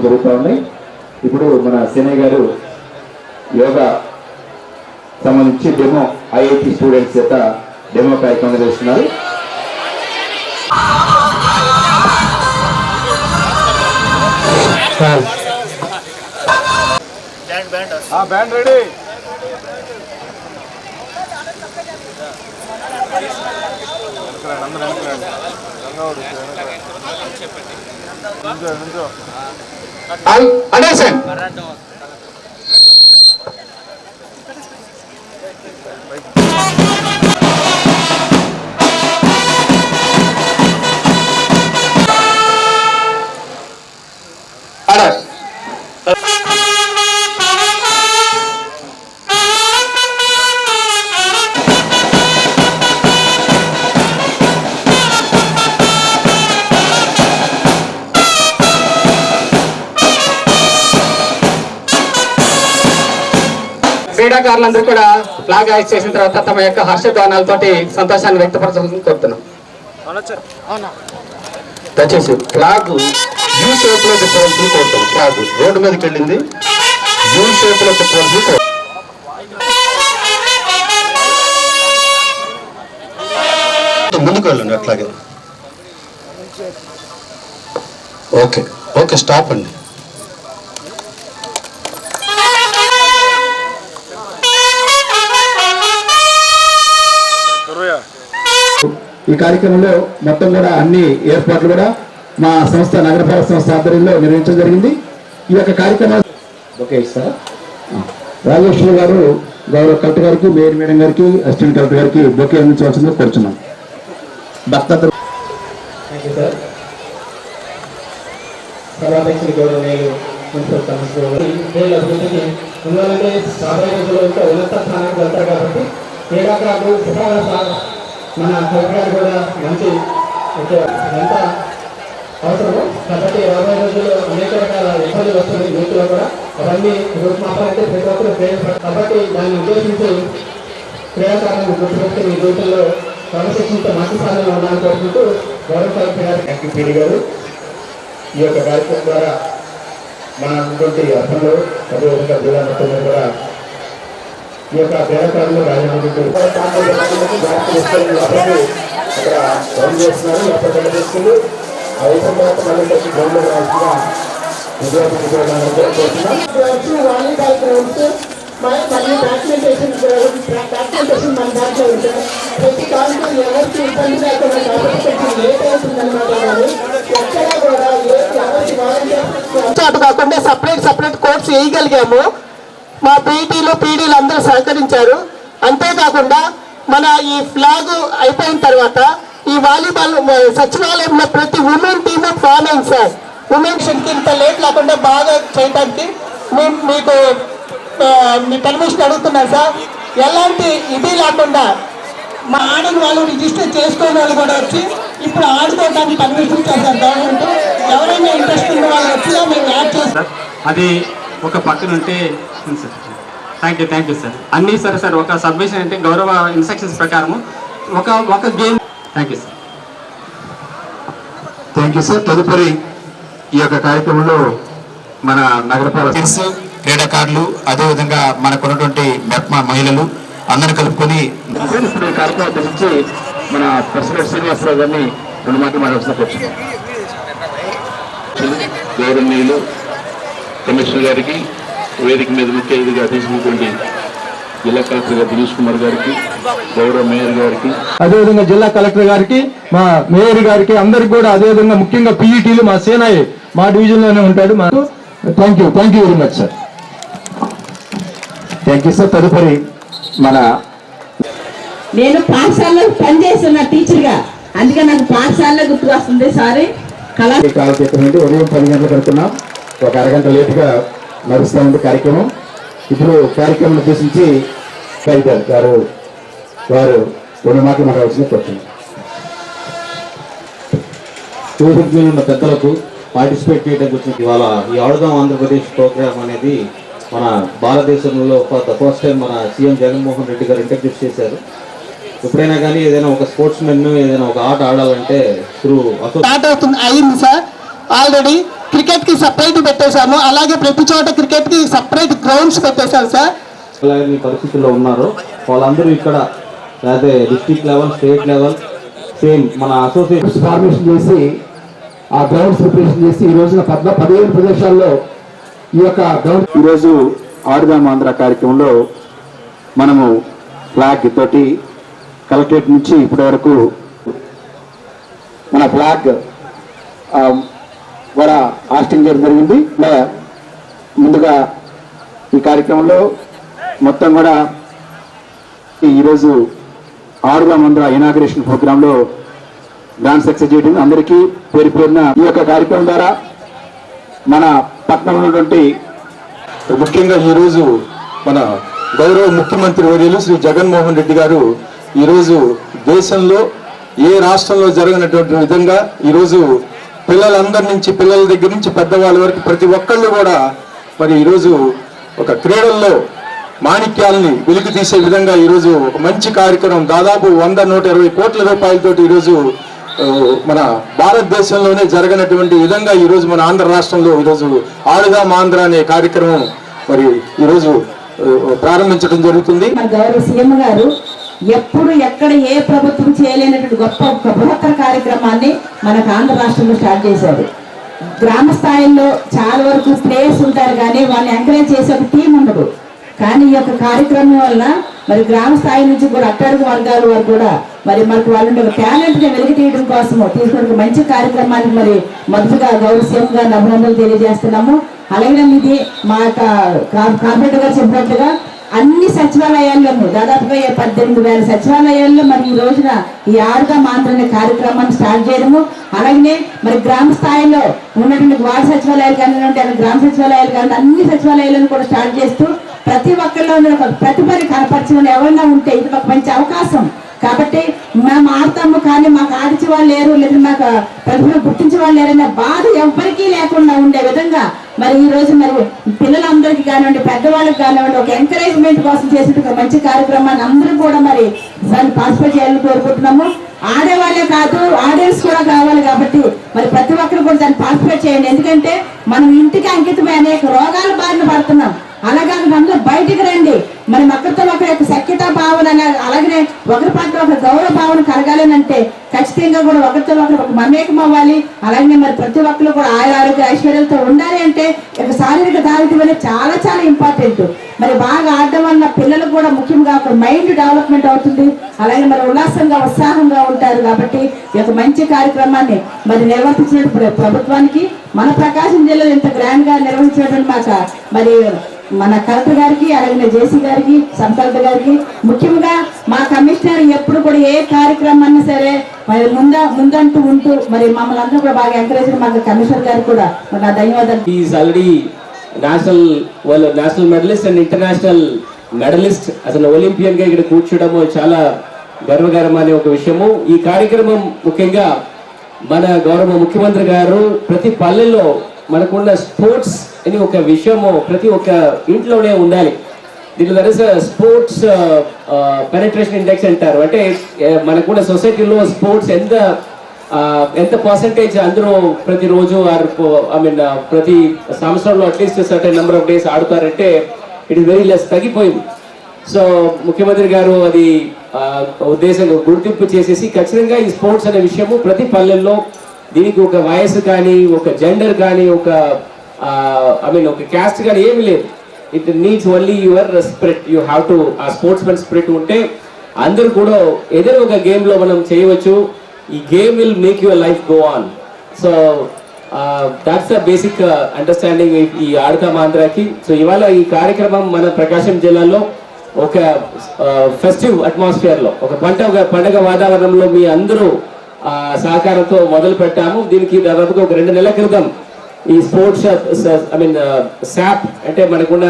వాతావరణం జరుగుతూ ఉన్నాయి ఇప్పుడు మన సేనయ్య గారు యోగా సంబంధించి డెమో ఐఐటి స్టూడెంట్స్ చేత డెమో కార్యక్రమం బ్యాండ్ రెడీ. అందరూ వెనకరండి రంగవాడు నించో నించో అండర్స్టాండ్ క్రీడాకారులందరూ కూడా ఫ్లాగ్ హైస్ చేసిన తర్వాత తమ యొక్క హర్షధ్వానాలతోటి సంతోషాన్ని వ్యక్తపరచాలని కోరుతున్నాం. దయచేసి ఫ్లాగ్ యూ షేప్లో తిప్పవలసింది కోరుతాం ఫ్లాగ్ రోడ్డు మీదకి వెళ్ళింది. యూ షేప్లో తిప్పవలసింది ముందుకు వెళ్ళండి అట్లాగే. ఓకే ఓకే స్టాప్ అండి. ఈ కార్యక్రమంలో మొత్తం కూడా అన్ని ఏర్పాట్లు కూడా మా సంస్థ నగరపాలక సంస్థ ఆధ్వర్యంలో నిర్వహించడం జరిగింది. ఈ యొక్క కార్యక్రమం ఓకే సార్. రాజేశ్వరి గారు గౌరవ కలెక్టర్ గారికి మేయర్ మేడం గారికి అసిస్టెంట్ కలెక్టర్ గారికి బొకే అందించవలసిందిగా కోరుచున్నాం. భక్త సభాధ్యక్షులు గౌరవనీయులు మున్సిపల్ కమిషనర్ అభివృద్ధికి ఉండాలంటే సాధారణ ఉన్నత స్థానానికి వెళ్తారు కాబట్టి శుభ్రమైన సా- మన కలెక్టర్ కూడా మంచి ఎంత అవసరము కాబట్టి రాబోయే రోజుల్లో అనేక రకాల ఇబ్బందులు వస్తున్నాయి యూత్లో కూడా. అవన్నీ రూపుమాపాలంటే ప్రతి ఒక్కరు ప్రేమ కాబట్టి దాన్ని ఉద్దేశించి క్రీడాకారులను గుర్తుపెట్టి మీ యూత్లో క్రమశిక్షణతో మంచి స్థానంలో ఉండాలని కోరుకుంటూ గౌరవ కలెక్టర్ గారు ఈ యొక్క కార్యక్రమం ద్వారా మన ఉన్నటువంటి అర్థంలో అదేవిధంగా జిల్లా మొత్తంలో కూడా ఈ యొక్క అక్కడ రన్ చేస్తున్నారు. ఎప్పటికీ తర్వాత మళ్ళీ వచ్చి వాలీబాల్ గ్రౌండ్స్ మన దాంట్లో ప్రతి దాంట్లో ఎవరికి ఇబ్బంది లేకుండా లేట్ అవుతుందన్నమాట ఎక్కడా కూడా ఎవరికి కాకుండా సపరేట్ సపరేట్ కోర్స్ వేయగలిగాము. మా పీటీలు పీడీలు అందరూ సహకరించారు. అంతేకాకుండా మన ఈ ఫ్లాగ్ అయిపోయిన తర్వాత ఈ వాలీబాల్ సచివాలయంలో ప్రతి ఉమెన్ టీమ్ ఫామ్ అయింది సార్. ఉమెన్కి ఇంత లేట్ లేకుండా బాగా చేయడానికి మేము మీకు మీ పర్మిషన్ అడుగుతున్నాం సార్. ఎలాంటి ఇది లేకుండా మా ఆడని వాళ్ళు రిజిస్టర్ చేసుకునే వాళ్ళు కూడా వచ్చి ఇప్పుడు ఆడుకోవడానికి పర్మిషన్ చేశారు గవర్నమెంట్ ఎవరైనా ఇంట్రెస్ట్ ఉన్న వాళ్ళు వచ్చినా మేము యాడ్ చేస్తాం. అది ఒక పక్కన thank you thank you sir అన్నీ సరే సార్ ఒక సబ్మిషన్ అంటే గౌరవ ఇన్స్ట్రక్షన్స్ ప్రకారము. ఒక ఒక game thank you sir thank you sir తదుపరి ఈ యొక్క కార్యక్రమంలో మన నగరపాలక క్రీడాకారులు అదేవిధంగా మనకు ఉన్నటువంటి మెప్మా మహిళలు అందరిని కలుపుకొని ఈ కార్యక్రమం గురించి మన ప్రెసిడెంట్ శ్రీనివాసరావు గారిని రెండు మాటలు మాట్లాడుతున్నా గౌరవనీయులు కమిషనర్ గారికి వేదిక మీద ముఖ్య అతిథిగా తీసుకున్నటువంటి జిల్లా కలెక్టర్ గారు దినేష్ కుమార్ గారికి గౌరవ మేయర్ గారికి అదేవిధంగా జిల్లా కలెక్టర్ గారికి మా మేయర్ గారికి అందరికి కూడా అదేవిధంగా ముఖ్యంగా పీఈటీలు మా సేనాయి మా డివిజన్లోనే ఉంటాడు. మాకు thank you thank you very much sir. Thank you sir. తదుపరి మన నేను పాఠశాలలో పనిచేస్తున్న టీచర్గా అందుకే నాకు పాఠశాలలో గుర్తు వస్తుంది సారీ. కళా నుండి ఉదయం పది గంటలకు అనుకున్నాం ఒక అరగంట లేటుగా నడుస్తూ ఉంది కార్యక్రమం. ఇప్పుడు కార్యక్రమం ఉద్దేశించి కవితారు గారు వారు రెండు మాటలు మాట్లాడాల్సిన వేదిక మీద ఉన్న పెద్దలకు పార్టిసిపేట్ చేయడానికి వచ్చిన ఇవాళ ఈ ఆడుదాం ఆంధ్రప్రదేశ్ ప్రోగ్రామ్ అనేది మన భారతదేశంలో ఫస్ట్ టైం మన సీఎం జగన్మోహన్ రెడ్డి గారు ఇంట్రడ్యూస్ చేశారు. ఎప్పుడైనా కానీ ఏదైనా ఒక స్పోర్ట్స్ మెన్ ఏదైనా ఒక ఆట ఆడాలంటే త్రూ అసో స్టార్ట్ అవుతుంది. అయింది సార్. ఆల్రెడీ క్రికెట్కి సపరేట్ పెట్టేశాము. అలాగే ప్రతి చోట క్రికెట్కి సపరేట్ గ్రౌండ్స్ పెట్టేశాం సార్ పరిస్థితుల్లో ఉన్నారో. వాళ్ళందరూ ఇక్కడ లేకపోతే district level state level same మన అసోసియేషన్ ఫార్మేషన్ చేసి ఆ గ్రౌండ్స్ ప్రిపరేషన్ చేసి ఈ రోజున పద్మ పదిహేను ప్రదేశాల్లో ఈ యొక్క గ్రౌండ్ ఈరోజు ఆడుదాం ఆంధ్ర కార్యక్రమంలో మనము ఫ్లాగ్ తోటి కలెక్టరేట్ నుంచి ఇప్పటి వరకు మన ఫ్లాగ్ ఆ, కూడా హాస్టింగ్ చేయడం జరిగింది. ఇలా ముందుగా ఈ కార్యక్రమంలో మొత్తం కూడా ఈరోజు ఆరుగా ఆంధ్ర ఇనాగ్రేషన్ ప్రోగ్రాంలో డాన్స్ సక్సెస్ చేయడం అందరికీ పేరు పేరున ఈ యొక్క కార్యక్రమం ద్వారా మన పట్టణంలో ఉన్నటువంటి ముఖ్యంగా ఈరోజు మన గౌరవ ముఖ్యమంత్రి వర్యులు శ్రీ జగన్మోహన్ రెడ్డి గారు ఈరోజు దేశంలో ఏ రాష్ట్రంలో జరగనటువంటి విధంగా ఈరోజు పిల్లలందరి నుంచి పిల్లల దగ్గర నుంచి పెద్దవాళ్ళ వరకు ప్రతి ఒక్కళ్ళు కూడా మరి ఈరోజు ఒక క్రీడల్లో మాణిక్యాలని వెలుగు తీసే విధంగా ఈరోజు ఒక మంచి కార్యక్రమం దాదాపు వంద నూట ఇరవై కోట్ల రూపాయలతోటి ఈరోజు మన భారతదేశంలోనే జరగనటువంటి విధంగా ఈరోజు మన ఆంధ్ర రాష్ట్రంలో ఈరోజు ఆడుదాం ఆంధ్ర అనే కార్యక్రమం మరి ఈరోజు ప్రారంభించడం జరుగుతుంది. గౌరవ సీఎం గారు ఎప్పుడు ఎక్కడ ఏ ప్రభుత్వం చేయలేనటువంటి గొప్ప ఒక బృహత్తర కార్యక్రమాన్ని మనకు ఆంధ్ర రాష్ట్రంలో స్టార్ట్ చేశారు. గ్రామ స్థాయిలో చాలా వరకు ప్లేయర్స్ ఉంటారు కానీ వాళ్ళని ఎంకరేజ్ చేసే ఒక టీం ఉండదు. కానీ ఈ యొక్క కార్యక్రమం వల్ల మరి గ్రామ స్థాయి నుంచి కూడా అట్టడుగు వర్గాల వారు కూడా మరి మనకు వాళ్ళు టాలెంట్ని వెలికి తీయడం కోసము తీసుకున్న మంచి కార్యక్రమానికి మరి మొదటగా గౌరవ అభినందనలు తెలియజేస్తున్నాము. అలాగే ఇది మా యొక్క కా- కార్పొరేటర్ గారు చెప్పినట్లుగా అన్ని సచివాలయాల్లోనూ దాదాపుగా ఏ పద్దెనిమిది వేల సచివాలయాల్లో మరి ఈ రోజున ఈ ఆరుగా మాత్రమే కార్యక్రమాన్ని స్టార్ట్ చేయడము. అలాగే మరి గ్రామ స్థాయిలో ఉన్నటువంటి వార్డు సచివాలయాలు కానివ్వండి అలాగే గ్రామ సచివాలయాలు కానీ అన్ని సచివాలయాలను కూడా స్టార్ట్ చేస్తూ ప్రతి ఒక్కరిలో ఒక ప్రతిభని కనపరచమని ఎవరైనా ఉంటే ఇది ఒక మంచి అవకాశం. కాబట్టి మేము ఆడతాము కానీ మాకు ఆడిచే వాళ్ళు లేరు లేదా మాకు ప్రతిభను గుర్తించే వాళ్ళు లేరనే బాధ ఎవరికీ లేకుండా ఉండే విధంగా మరి ఈ రోజు మరి పిల్లలందరికీ కానివ్వండి పెద్దవాళ్ళకి కానివ్వండి ఒక ఎంకరేజ్మెంట్ కోసం చేసిన మంచి కార్యక్రమాన్ని అందరూ కూడా మరి దాన్ని పార్టిసిపేట్ చేయాలని కోరుకుంటున్నాము. ఆడేవాళ్ళే కాదు ఆడియన్స్ కూడా కావాలి కాబట్టి మరి ప్రతి ఒక్కరు కూడా దాన్ని పార్టిసిపేట్ చేయండి. ఎందుకంటే మనం ఇంటికి అంకితమై అనేక రోగాల బారిన పడుతున్నాం. అలాగే అందరూ బయటికి రండి. మరి ఒకరితో ఒకరి యొక్క సఖ్యత భావన అలాగనే ఒకరి పట్ల ఒక గౌరవ భావన కలగాలనంటే ఖచ్చితంగా కూడా ఒకరితో ఒకరు ఒక మమేకం అవ్వాలి. అలాగే మరి ప్రతి ఒక్కరు కూడా ఆయా ఆరోగ్య ఐశ్వర్యాలతో ఉండాలి. ఎందుకంటే శారీరక దారిద్ర్యం అనేది చాలా చాలా ఇంపార్టెంట్ మరి బాగా ఆడడం వల్ల పిల్లలకు కూడా ముఖ్యంగా ఒక మైండ్ డెవలప్మెంట్ అవుతుంది. అలాగే మరి ఉల్లాసంగా ఉత్సాహంగా ఉంటారు కాబట్టి ఈ యొక్క మంచి కార్యక్రమాన్ని మరి నిర్వర్తించినప్పుడు ప్రభుత్వానికి మన ప్రకాశం జిల్లాలో ఇంత గ్రాండ్గా నిర్వహించినటువంటి మాక మరి మన కలెక్టర్ గారికి అలాగే జేసీ గారికి సబ్ కలెక్టర్ గారికి ముఖ్యంగా మా కమిషనర్ ఎప్పుడు కూడా ఏ కార్యక్రమాన్ని సరే మరి ముంద ముందంటూ ఉంటూ మరి మమ్మల్ని అందరూ కూడా బాగా ఎంకరేజ్ మాకు కమిషనర్ గారు కూడా మరి నా ధన్యవాదాలు. ఈజ్ ఆల్రెడీ నేషనల్ వాళ్ళు national medallist and international medallist అసలు ఒలింపియన్గా ఇక్కడ కూర్చోవడము చాలా గర్వకరమైన ఒక విషయము. ఈ కార్యక్రమం ముఖ్యంగా మన గౌరవ ముఖ్యమంత్రి గారు ప్రతి పల్లెల్లో మనకున్న స్పోర్ట్స్ అని ఒక విషయము ప్రతి ఒక్క ఇంట్లోనే ఉండాలి. దీని there is sports penetration index అంటారు. అంటే మనకు కూడా సొసైటీలో స్పోర్ట్స్ ఎంత ఎంత పర్సంటేజ్ అందరూ ప్రతిరోజు ఆర్ ఐ మీన్ ప్రతి సంవత్సరంలో at least certain number of days ఆడుతారంటే it is very less తగ్గిపోయింది. సో ముఖ్యమంత్రి గారు అది ఉద్దేశంగా గుర్తింపు చేసేసి ఖచ్చితంగా ఈ స్పోర్ట్స్ అనే విషయము ప్రతి పల్లెల్లో దీనికి ఒక వయసు కానీ ఒక జెండర్ కానీ ఒక ఐ మీన్ ఒక క్యాస్ట్ కానీ ఏమి లేదు. It needs only your spirit you have to ఆ స్పోర్ట్స్ మెన్ స్పిరిట్ ఉంటే అందరూ కూడా ఏదైనా ఒక గేమ్లో మనం చేయవచ్చు. ఈ game will make your life go on so that's the basic understanding ఈ ఆడకాం మాంద్రాకి. సో ఇవాళ ఈ కార్యక్రమం మన ప్రకాశం జిల్లాలో ఒక uh, ఫెస్టివ్ అట్మాస్ఫియర్లో ఒక పంట పండగ వాతావరణంలో మీ అందరూ uh, సహకారంతో మొదలు పెట్టాము దీనికి దాదాపుగా ఒక రెండు నెలల క్రితం ఈ స్పోర్ట్స్ ఐ మీన్ శాప్ అంటే మనకున్న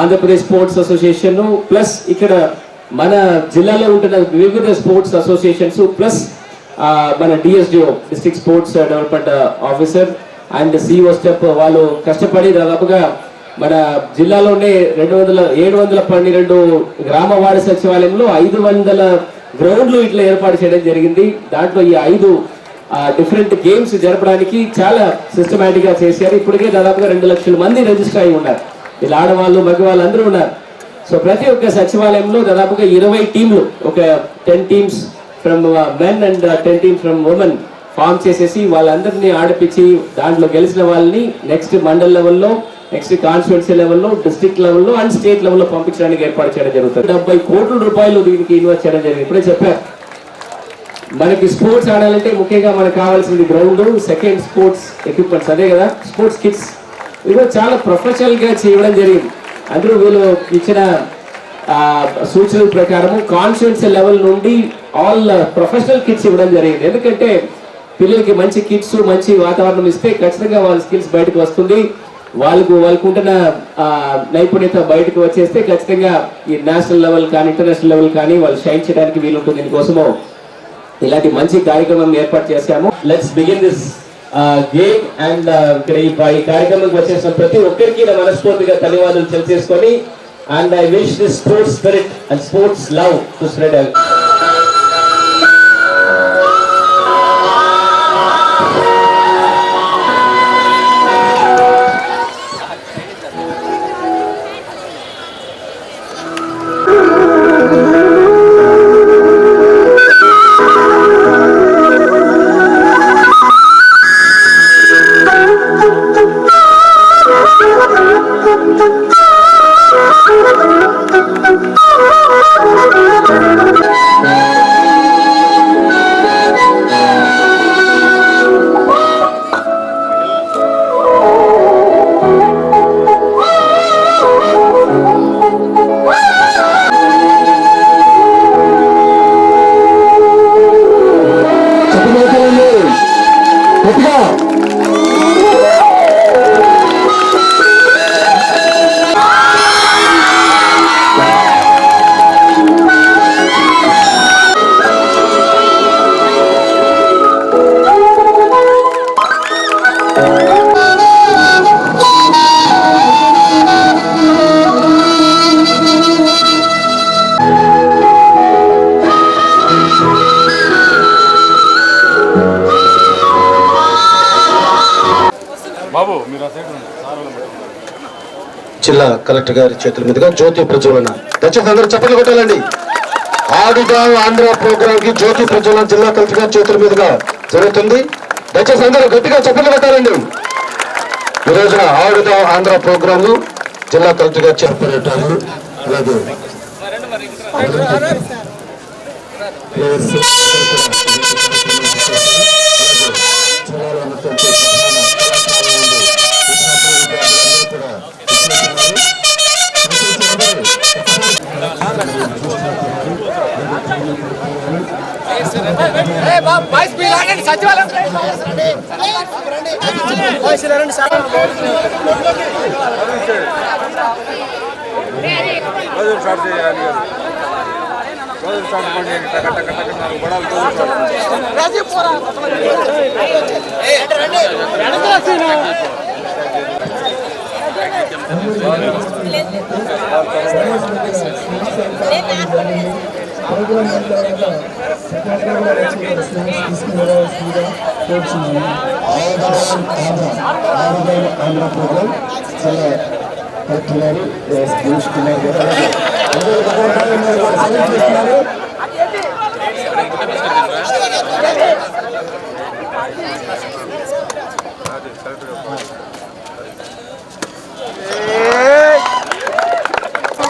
ఆంధ్రప్రదేశ్ స్పోర్ట్స్ అసోసియేషన్ ప్లస్ ఇక్కడ మన జిల్లాలో ఉంటున్న వివిధ స్పోర్ట్స్ అసోసియేషన్స్ ప్లస్ మన DSDO district sports development officer and CO step వాళ్ళు కష్టపడి దాదాపుగా మన జిల్లాలోనే రెండు వందల ఏడు వందల పన్నెండు గ్రామ వార్డు సచివాలయంలో ఐదు వందల గ్రౌండ్లు ఇట్లా ఏర్పాటు చేయడం జరిగింది. దాంట్లో ఈ ఐదు డిఫరెంట్ గేమ్స్ జరపడానికి చాలా సిస్టమేటిక్గా చేశారు. ఇప్పటికే దాదాపుగా రెండు లక్షల మంది రిజిస్టర్ అయి ఉన్నారు. వీళ్ళు ఆడవాళ్ళు మగవాళ్ళు అందరూ ఉన్నారు. సో ప్రతి ఒక్క సచివాలయంలో దాదాపుగా ఇరవై టీంలు ఒక ten teams from men and ten teams from women form చేసేసి వాళ్ళందరినీ ఆడిపించి దాంట్లో గెలిచిన వాళ్ళని నెక్స్ట్ మండల్ లెవెల్లో నెక్స్ట్ కాన్స్టిట్యున్సీ లెవెల్లో డిస్ట్రిక్ట్ లెవెల్లో అండ్ స్టేట్ లెవెల్లో పంపించడానికి ఏర్పాటు చేయడం జరుగుతుంది. డెబ్బై కోట్ల రూపాయలు దీనికి ఇన్వెస్ట్ చేయడం జరిగింది. ఇప్పుడే చెప్పారు. మనకి స్పోర్ట్స్ ఆడాలంటే ముఖ్యంగా మనకు కావాల్సింది గ్రౌండ్ సెకండ్ స్పోర్ట్స్ ఎక్విప్మెంట్స్ అదే కదా స్పోర్ట్స్ కిట్స్ ఇవి చాలా ప్రొఫెషనల్గా చేయడం జరిగింది. అందరూ వీళ్ళు ఇచ్చిన సూచనల ప్రకారము కాన్ఫిడెన్స్ లెవెల్ నుండి ఆల్ ప్రొఫెషనల్ కిట్స్ ఇవ్వడం జరిగింది. ఎందుకంటే పిల్లలకి మంచి కిట్స్ మంచి వాతావరణం ఇస్తే ఖచ్చితంగా వాళ్ళ స్కిల్స్ బయటకు వస్తుంది. వాళ్ళకు వాళ్ళకు ఉంటున్న నైపుణ్యత బయటకు వచ్చేస్తే ఖచ్చితంగా ఈ నేషనల్ లెవెల్ కానీ ఇంటర్నేషనల్ లెవెల్ కానీ వాళ్ళు షైన్ చేయడానికి వీలుంటుంది. దీనికోసము ఇలాంటి మంచి కార్యక్రమం ఏర్పాటు చేశాము. Let's begin this game and ఇక్కడ ఈ కార్యక్రమం వచ్చేసిన ప్రతి ఒక్కరికి నా మనస్ఫూర్తిగా ధన్యవాదాలు తెలియజేసుకొని and I wish this sports spirit and sports love to spread బాబు మీరు ఆ సైడ్ సార్ జిల్లా కలెక్టర్ గారి చేతుల మీదుగా జ్యోతి ప్రజ్వలన. దయచేసి అందరూ చప్పట్లు కొట్టాలండి. ఆడుదాం ఆంధ్ర ప్రోగ్రామ్కి జ్యోతి ప్రజ్వలన జిల్లా కలెక్టర్ గారి చేతుల మీదుగా జరుగుతుంది. దయచేసి అందరూ గట్టిగా చప్పట్లు కొట్టాలండి. ఈ రోజున ఆడుదాం ఆంధ్ర ప్రోగ్రామ్ జిల్లా కలెక్టర్ గారు చేపట్టారు. అలాగే. రోజులు స్టార్ట్ చేయాలి పండి టక టక టక నాలుగు బడాలు చాలా కలెక్టర్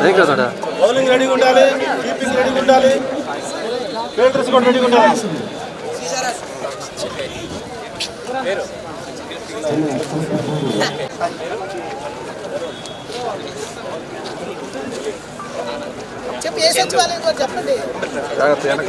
దగ్గర తోడా బౌలింగ్ రెడీగా ఉండాలి కీపింగ్ రెడీగా ఉండాలి. ఫీల్డర్స్ ఏ సచివాలయం కూడా చెప్పండి. జాగ్రత్త వెనక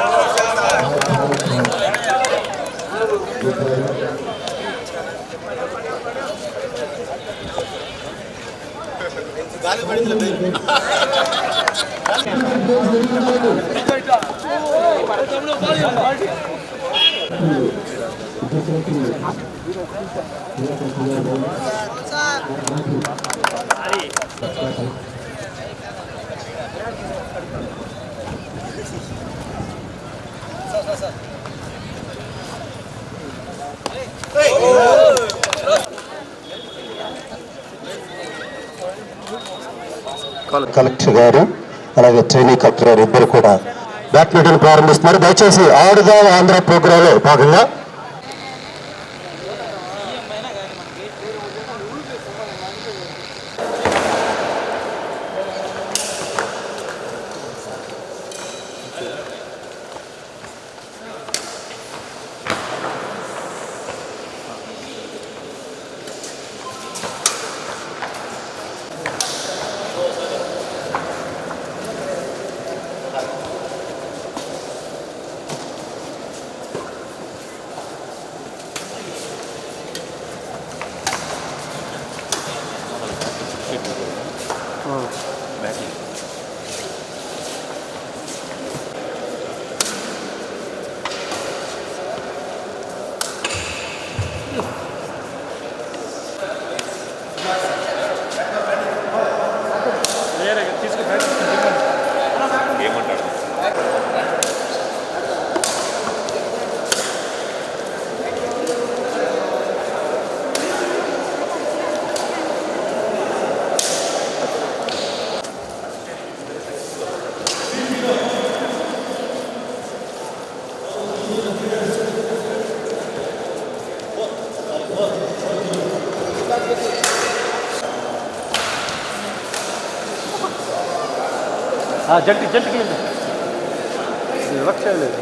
Sağ sağ sağ. కలెక్టర్ గారు అలాగే ట్రైనింగ్ కలెక్టర్ గారు ఇద్దరు కూడా. బ్యాడ్మింటన్ ప్రారంభిస్తున్నారు. దయచేసి ఆడుదాం ఆంధ్ర ప్రోగ్రాంలో భాగంగా. हाँ जल्दी जल्दी वक्त चल।